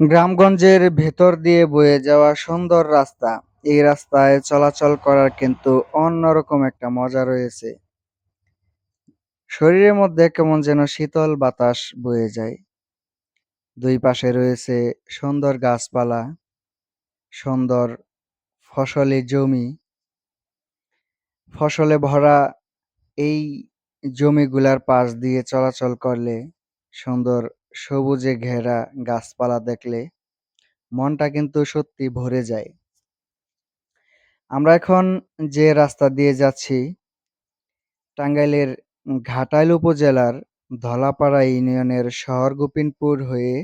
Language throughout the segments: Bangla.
গ্রামগঞ্জের ভেতর দিয়ে বয়ে যাওয়া সুন্দর রাস্তা। এই রাস্তায় চলাচল করার কিন্তু অন্যরকম একটা মজা রয়েছে। শরীরের মধ্যে কেমন যেন শীতল বাতাস বয়ে যায়। দুই পাশে রয়েছে সুন্দর গাছপালা, সুন্দর ফসলি জমি। ফসলে ভরা এই জমিগুলার পাশ দিয়ে চলাচল করলে সুন্দর সবুজে ঘেরা গাছপালা দেখলে মনটা কিন্তু সত্যি ভরে যায়। আমরা এখন যে রাস্তা দিয়ে যাচ্ছি, টাঙ্গাইলের ঘাটাইল উপজেলার ধলাপাড়া ইউনিয়নের শহর গোপিনপুর হয়ে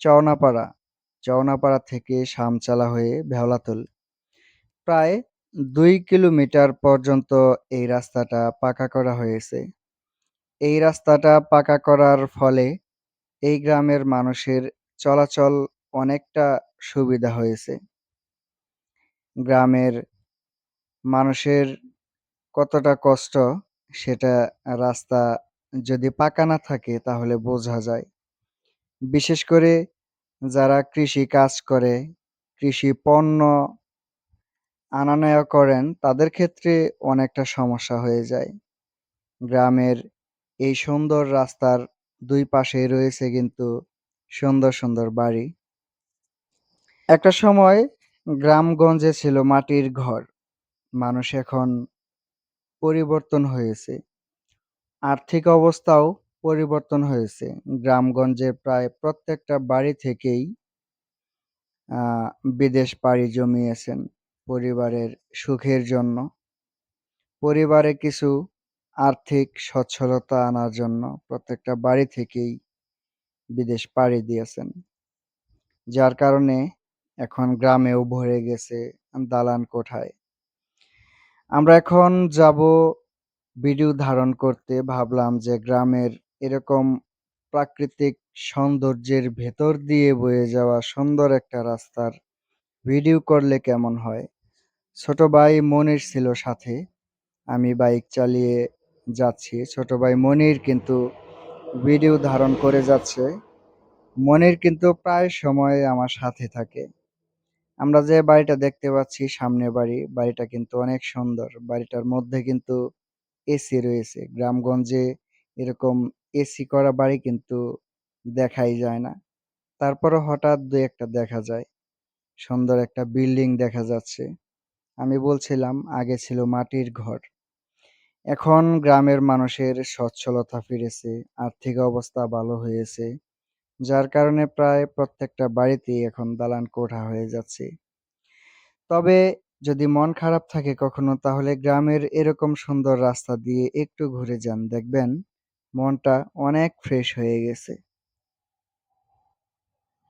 চওনাপাড়া চওনাপাড়া থেকে শামচালা হয়ে ভেওলাতুল প্রায় দুই কিলোমিটার পর্যন্ত এই রাস্তাটা পাকা করা হয়েছে এই রাস্তাটা পাকা করার ফলে এই গ্রামের মানুষের চলাচল অনেকটা সুবিধা হয়েছে। গ্রামের মানুষের কতটা কষ্ট সেটা রাস্তা যদি পাকা না থাকে তাহলে বোঝা যায়। বিশেষ করে যারা কৃষি কাজ করে, কৃষি পণ্য আনা নেওয়া করেন, তাদের ক্ষেত্রে অনেকটা সমস্যা হয়ে যায়। গ্রামের এই সুন্দর রাস্তার দুই পাশেই রয়েছে কিন্তু সুন্দর সুন্দর বাড়ি। একটা সময় গ্রামগঞ্জে ছিল মাটির ঘর। মানুষ এখন পরিবর্তন হয়েছে। আর্থিক অবস্থাও পরিবর্তন হয়েছে। গ্রামগঞ্জে প্রায় প্রত্যেকটা বাড়ি থেকেই বিদেশ পাড়ি জমিয়েছেন পরিবারের সুখের জন্য। পরিবারে কিছু আর্থিক সচ্ছলতা আনার জন্য প্রত্যেকটা বাড়ি থেকেই বিদেশ পাড়ি দিয়েছেন। যার কারণে এখন গ্রামেও ভরে গেছে দালান কোঠায়। আমরা এখন যাব ভিডিও ধারণ করতে। ভাবলাম যে গ্রামের এরকম প্রাকৃতিক সৌন্দর্যের ভেতর দিয়ে বয়ে যাওয়া সুন্দর একটা রাস্তার ভিডিও করলে কেমন হয়? ছোট ভাই মনির ছিল সাথে। আমি বাইক চালিয়ে যাচ্ছি। ছোট ভাই মনির কিন্তু ভিডিও ধারণ করে যাচ্ছে। মনির কিন্তু প্রায় সময় আমার সাথে থাকে। আমরা যে বাড়িটা দেখতে পাচ্ছি, সামনে বাড়ি, বাড়িটা কিন্তু অনেক সুন্দর। বাড়িটার মধ্যে কিন্তু এসি রয়েছে। গ্রামগঞ্জে এরকম এসি করা বাড়ি কিন্তু দেখাই যায় না। তারপরে হঠাৎ দু একটা দেখা যায়। সুন্দর একটা বিল্ডিং দেখা যাচ্ছে। আমি বলছিলাম, আগে ছিল মাটির ঘর। এখন গ্রামের মানুষের সচ্ছলতা ফিরেছে, আর্থিক অবস্থা ভালো হয়েছে, যার কারণে প্রায় প্রত্যেকটা বাড়িতেই এখন দালান কোঠা হয়ে যাচ্ছে। তবে যদি মন খারাপ থাকে কখনো, তাহলে গ্রামের এরকম সুন্দর রাস্তা দিয়ে একটু ঘুরে যান, দেখবেন মনটা অনেক ফ্রেশ হয়ে গেছে।